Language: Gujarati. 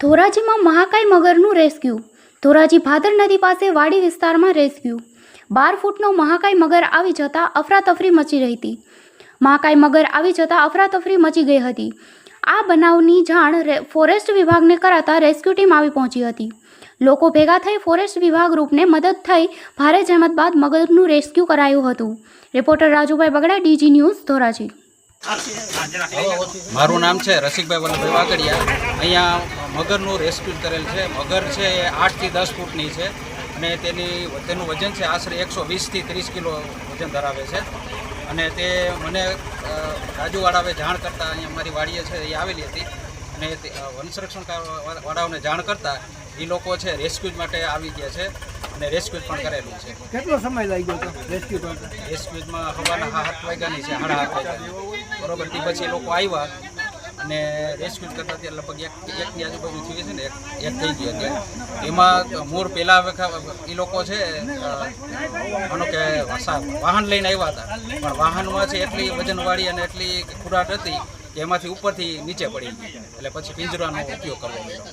ધોરાજીમાં મહાકાય મગરનું રેસ્ક્યુ. ધોરાજી ભાદર નદી પાસે વાડી વિસ્તારમાં રેસ્ક્યુ. બાર ફૂટનો મહાકાય મગર આવી જતાં અફરાતફરી મચી રહી હતી મહાકાય મગર આવી જતાં અફરાતફરી મચી ગઈ હતી. આ બનાવની જાણ ફોરેસ્ટ વિભાગને કરાતા રેસ્ક્યુ ટીમ આવી પહોંચી હતી. લોકો ભેગા થઈ ફોરેસ્ટ વિભાગ રૂપને મદદ થઈ ભારે જહેમત બાદ મગરનું રેસ્ક્યુ કરાયું હતું. Reporter Rajubhai Bagda, DG news, Dhoraji. મારું નામ છે રસિકભાઈ વલ્લભભાઈ વાગડિયા અહીંયા મગરનું રેસ્ક્યુ કરેલ છે. મગર છે એ આઠથી દસ ફૂટની છે અને તેની તેનું વજન છે આશરે એકસો વીસથી ત્રીસ કિલો વજન ધરાવે છે. અને તે મને અ, રાજુવાળાએ જાણ કરતાં અહીંયા મારી વાડીએ છે એ આવેલી હતી. અને તે, અ, વન સંરક્ષણ કા- વા- વાળાઓને જાણ કરતાં એ લોકો છે રેસ્ક્યુ માટે આવી ગયા છે અને રેસ્ક્યુ પણ કરેલું છે. કેટલો સમય લાગ્યો હતો રેસ્ક્યુ રેસ્ક્યુમાં હવાના સાત વાગ્યાની છે સાડા હાથ વાગ્યાની. બરોબર તે પછી લોકો આવ્યા અને રેસ્ક્યુ કરતા ત્યારે લગભગ એક એકની આજુબાજુ થઈ છે ને, એક એક થઈ ગઈ હતી એમાં મૂળ પહેલાં એ લોકો છે માનો કે વાહન લઈને આવ્યા હતા. પણ વાહનમાં છે એટલી વજનવાળી અને એટલી ખુરાટ હતી કે એમાંથી ઉપરથી નીચે પડી એટલે પછી પિંજરાનો ઉપયોગ કરવો પડ્યો.